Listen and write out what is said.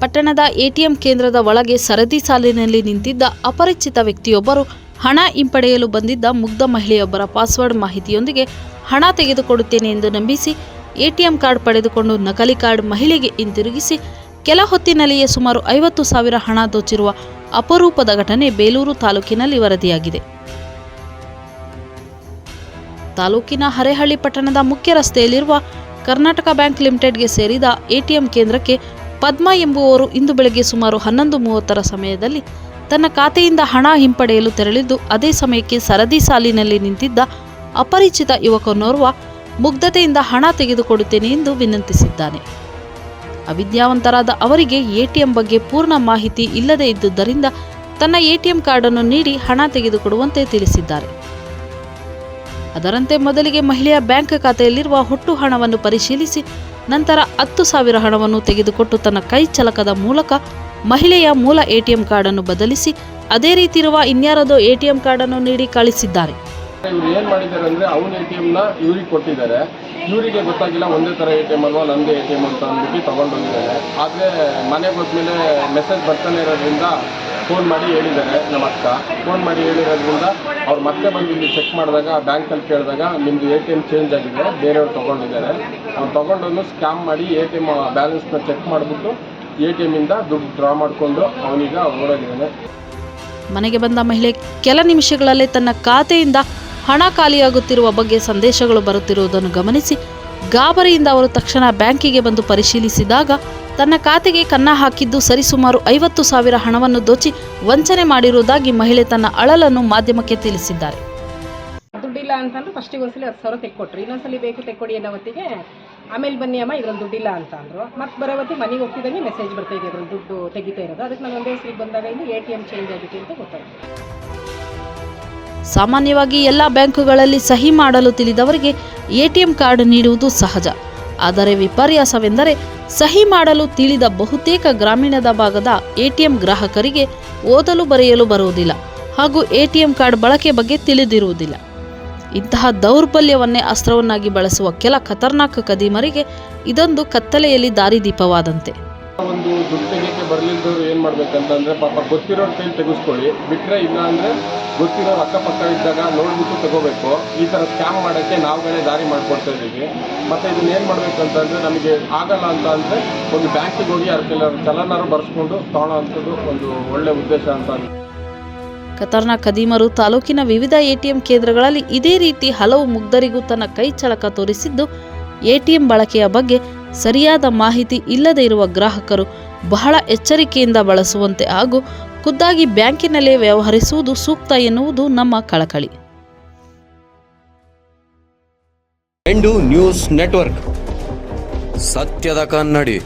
ಪಟ್ಟಣದ ಎಟಿಎಂ ಕೇಂದ್ರದ ಒಳಗೆ ಸರದಿ ಸಾಲಿನಲ್ಲಿ ನಿಂತಿದ್ದ ಅಪರಿಚಿತ ವ್ಯಕ್ತಿಯೊಬ್ಬರು ಹಣ ಹಿಂಪಡೆಯಲು ಬಂದಿದ್ದ ಮುಗ್ಧ ಮಹಿಳೆಯೊಬ್ಬರ ಪಾಸ್ವರ್ಡ್ ಮಾಹಿತಿಯೊಂದಿಗೆ ಹಣ ತೆಗೆದುಕೊಡುತ್ತೇನೆ ಎಂದು ನಂಬಿಸಿ ಎಟಿಎಂ ಕಾರ್ಡ್ ಪಡೆದುಕೊಂಡು ನಕಲಿ ಕಾರ್ಡ್ ಮಹಿಳೆಗೆ ಹಿಂತಿರುಗಿಸಿ ಕೆಲ ಹೊತ್ತಿನಲ್ಲಿಯೇ ಸುಮಾರು ಐವತ್ತು ಸಾವಿರ ಹಣ ದೋಚಿರುವ ಅಪರೂಪದ ಘಟನೆ ಬೇಲೂರು ತಾಲೂಕಿನಲ್ಲಿ ವರದಿಯಾಗಿದೆ. ತಾಲೂಕಿನ ಹರೇಹಳ್ಳಿ ಪಟ್ಟಣದ ಮುಖ್ಯ ರಸ್ತೆಯಲ್ಲಿರುವ ಕರ್ನಾಟಕ ಬ್ಯಾಂಕ್ ಲಿಮಿಟೆಡ್ಗೆ ಸೇರಿದ ಎಟಿಎಂ ಕೇಂದ್ರಕ್ಕೆ ಪದ್ಮ ಎಂಬುವವರು ಇಂದು ಬೆಳಗ್ಗೆ ಸುಮಾರು ಹನ್ನೊಂದು ಮೂವತ್ತರ ಸಮಯದಲ್ಲಿ ತನ್ನ ಖಾತೆಯಿಂದ ಹಣ ಹಿಂಪಡೆಯಲು ತೆರಳಿದ್ದು, ಅದೇ ಸಮಯಕ್ಕೆ ಸರದಿ ಸಾಲಿನಲ್ಲಿ ನಿಂತಿದ್ದ ಅಪರಿಚಿತ ಯುವಕನೋರ್ವ ಮುಗ್ಧತೆಯಿಂದ ಹಣ ತೆಗೆದುಕೊಡುತ್ತೇನೆ ಎಂದು ವಿನಂತಿಸಿದ್ದಾನೆ. ಅವಿದ್ಯಾವಂತರಾದ ಅವರಿಗೆ ಎಟಿಎಂ ಬಗ್ಗೆ ಪೂರ್ಣ ಮಾಹಿತಿ ಇಲ್ಲದೇ ಇದ್ದುದರಿಂದ ತನ್ನ ಎಟಿಎಂ ಕಾರ್ಡನ್ನು ನೀಡಿ ಹಣ ತೆಗೆದುಕೊಡುವಂತೆ ತಿಳಿಸಿದ್ದಾರೆ. ಅದರಂತೆ ಮೊದಲಿಗೆ ಮಹಿಳೆಯ ಬ್ಯಾಂಕ್ ಖಾತೆಯಲ್ಲಿರುವ ಹುಟ್ಟು ಹಣವನ್ನು ಪರಿಶೀಲಿಸಿ ನಂತರ ಹತ್ತು ಸಾವಿರ ಹಣವನ್ನು ತೆಗೆದುಕೊಟ್ಟು ತನ್ನ ಕೈ ಚಲಕದ ಮೂಲಕ ಮಹಿಳೆಯ ಮೂಲ ಎಟಿಎಂ ಕಾರ್ಡನ್ನು ಬದಲಿಸಿ ಅದೇ ರೀತಿ ಇರುವ ಇನ್ಯಾರದೋ ಎಟಿಎಂ ಕಾರ್ಡನ್ನು ನೀಡಿ ಕಳಿಸಿದ್ದಾರೆ. ಇವ್ರು ಏನ್ ಮಾಡಿದ್ದಾರೆ ಅಂದ್ರೆ ಅವನ ಎ ಟಿ ಎಮ್ನ ಇವ್ರಿಗೆ ಕೊಟ್ಟಿದ್ದಾರೆ. ಇವರಿಗೆ ಗೊತ್ತಾಗಿಲ್ಲ ಒಂದೇ ಥರ ಎ ಟಿ ಎಂ ಅಲ್ವಾ, ನಂದು ಎ ಟಿ ಎಂ ಅಂತ ಅಂದ್ಬಿಟ್ಟು ತಗೊಂಡೋಗಿದ್ದಾರೆ. ಆದರೆ ಮನೆಗೆ ಹೋದ್ಮೇಲೆ ಮೆಸೇಜ್ ಬರ್ತಾನೆ ಇರೋದ್ರಿಂದ ಫೋನ್ ಮಾಡಿ ಹೇಳಿದ್ದಾರೆ ನಮ್ಮ ಅಕ್ಕ. ಫೋನ್ ಮಾಡಿ ಹೇಳಿರೋದ್ರಿಂದ ಅವ್ರು ಮತ್ತೆ ಬಂದು ಇಲ್ಲಿ ಚೆಕ್ ಮಾಡಿದಾಗ, ಬ್ಯಾಂಕಲ್ಲಿ ಕೇಳಿದಾಗ ನಿಮ್ಮದು ಎ ಟಿ ಎಂ ಚೇಂಜ್ ಆಗಿದೆ, ಬೇರೆಯವ್ರು ತೊಗೊಂಡಿದ್ದಾರೆ. ಅವ್ರು ತೊಗೊಂಡು ಸ್ಕ್ಯಾಮ್ ಮಾಡಿ ಎ ಟಿ ಎಂ ಬ್ಯಾಲೆನ್ಸ್ನ ಚೆಕ್ ಮಾಡಿಬಿಟ್ಟು ಎ ಟಿ ಎಮ್ಮಿಂದ ದುಡ್ಡು ಡ್ರಾ ಮಾಡಿಕೊಂಡು ಅವನೀಗ ಓಡೋಗಿದ್ದಾನೆ. ಮನೆಗೆ ಬಂದ ಮಹಿಳೆ ಕೆಲ ನಿಮಿಷಗಳಲ್ಲೇ ತನ್ನ ಖಾತೆಯಿಂದ ಹಣ ಖಾಲಿಯಾಗುತ್ತಿರುವ ಬಗ್ಗೆ ಸಂದೇಶಗಳು ಬರುತ್ತಿರುವುದನ್ನು ಗಮನಿಸಿ ಗಾಬರಿಯಿಂದ ಅವರು ತಕ್ಷಣ ಬ್ಯಾಂಕಿಗೆ ಬಂದು ಪರಿಶೀಲಿಸಿದಾಗ ತನ್ನ ಖಾತೆಗೆ ಕನ್ನ ಹಾಕಿದ್ದು ಸರಿಸುಮಾರು ಐವತ್ತು ಸಾವಿರ ಹಣವನ್ನು ದೋಚಿ ವಂಚನೆ ಮಾಡಿರುವುದಾಗಿ ಮಹಿಳೆ ತನ್ನ ಅಳಲನ್ನು ಮಾಧ್ಯಮಕ್ಕೆ ತಿಳಿಸಿದ್ದಾರೆ. ದುಡ್ಡಿಲ್ಲ ಅಂತಂದ್ರೆ ಫಸ್ಟಿಗೆ ಒಂದ್ಸಲಿ ಹತ್ತು ಸಾವಿರ ತೆಕ್ಕೊಟ್ರು. ಇನ್ನೊಂದ್ಸಲಿ ಬೇಕು ತೆಕ್ಕೊಡಿ ಅನ್ನೋ ಹೊತ್ತಿಗೆ ಆಮೇಲೆ ಬನ್ನಿ ಅಮ್ಮ, ಇದ್ರಲ್ಲಿ ದುಡ್ಡಿಲ್ಲ ಅಂತ ಅಂದರು ಮತ್ತೆ ಬರೋ ಹೊತ್ತಿಗೆ ಮನೆಗೆ ಹೋಗ್ತಿದ್ದಂಗೆ ಮೆಸೇಜ್ ಬರ್ತಾ ಇದೆ ಅದ್ರಲ್ಲಿ ದುಡ್ಡು ತೆಗಿತಾ ಇರೋದು. ಅದಕ್ಕೆ ನಾನು ಒಂದೇ ಸಲ ಬಂದಾಗ ಇಲ್ಲಿ ಎ ಟಿ ಎಂ ಚೇಂಜ್ ಆಗಿದೆ ಅಂತ ಗೊತ್ತಾಯ್ತು. ಸಾಮಾನ್ಯವಾಗಿ ಎಲ್ಲ ಬ್ಯಾಂಕುಗಳಲ್ಲಿ ಸಹಿ ಮಾಡಲು ತಿಳಿದವರಿಗೆ ಎಟಿಎಂ ಕಾರ್ಡ್ ನೀಡುವುದು ಸಹಜ. ಆದರೆ ವಿಪರ್ಯಾಸವೆಂದರೆ ಸಹಿ ಮಾಡಲು ತಿಳಿದ ಬಹುತೇಕ ಗ್ರಾಮೀಣದ ಭಾಗದ ಎಟಿಎಂ ಗ್ರಾಹಕರಿಗೆ ಓದಲು ಬರೆಯಲು ಬರುವುದಿಲ್ಲ ಹಾಗೂ ಎಟಿಎಂ ಕಾರ್ಡ್ ಬಳಕೆ ಬಗ್ಗೆ ತಿಳಿದಿರುವುದಿಲ್ಲ. ಇಂತಹ ದೌರ್ಬಲ್ಯವನ್ನೇ ಅಸ್ತ್ರವನ್ನಾಗಿ ಬಳಸುವ ಕೆಲ ಖತರ್ನಾಕ್ ಕದೀಮರಿಗೆ ಇದೊಂದು ಕತ್ತಲೆಯಲ್ಲಿ ದಾರಿದೀಪವಾದಂತೆ. ಒಂದು ದುಡ್ಡು ತೆಗಿಯಕ್ಕೆ ಬರ್ಲಿಲ್ದವ್ರು ಏನು ಮಾಡಬೇಕಂತಂದರೆ ಪಾಪ ಗೊತ್ತಿರೋರ ಕೈಲಿ ತೆಗೆಸ್ಕೊಳ್ಳಿ. ಬಿಟ್ಟರೆ ಇಲ್ಲ ಅಂದರೆ ಗೊತ್ತಿರೋರು ಅಕ್ಕಪಕ್ಕ ಇದ್ದಾಗ ನೋಡ್ಬಿಟ್ಟು ತಗೋಬೇಕು. ಈ ಥರ ಸ್ಕ್ಯಾಮ್ ಮಾಡೋಕ್ಕೆ ನಾವುಗಳೇ ದಾರಿ ಮಾಡಿಕೊಡ್ತಾ ಇದ್ದೀವಿ. ಮತ್ತು ಇದನ್ನ ಏನು ಮಾಡಬೇಕು ಅಂತಂದ್ರೆ ನಮಗೆ ಆಗಲ್ಲ ಅಂತ ಅಂದರೆ ಒಂದು ಬ್ಯಾಂಕಿಗೆ ಹೋಗಿ ಕೆಲವರು ಚಲನಾರು ಬರೆಸ್ಕೊಂಡು ತಗೊಳ್ಳೋ ಅಂಥದ್ದು ಒಂದು ಒಳ್ಳೆ ಉದ್ದೇಶ ಅಂತ. ಖತರ್ನಾಕ್ ಕದೀಮರು ತಾಲೂಕಿನ ವಿವಿಧ ಎಟಿಎಂ ಕೇಂದ್ರಗಳಲ್ಲಿ ಇದೇ ರೀತಿ ಹಲವು ಮುಗ್ಧರಿಗೂ ತನ್ನ ಕೈ ಚಳಕ ತೋರಿಸಿದ್ದು ಎಟಿಎಂ ಬಳಕೆಯ ಬಗ್ಗೆ ಸರಿಯಾದ ಮಾಹಿತಿ ಇಲ್ಲದೆ ಇರುವ ಗ್ರಾಹಕರು ಬಹಳ ಎಚ್ಚರಿಕೆಯಿಂದ ಬಳಸುವಂತೆ ಹಾಗೂ ಖುದ್ದಾಗಿ ಬ್ಯಾಂಕಿನಲ್ಲೇ ವ್ಯವಹರಿಸುವುದು ಸೂಕ್ತ ಎನ್ನುವುದು ನಮ್ಮ ಕಳಕಳಿ. ನ್ಯೂಸ್ ನೆಟ್ವರ್ಕ್ ಸತ್ಯದ ಕನ್ನಡಿ.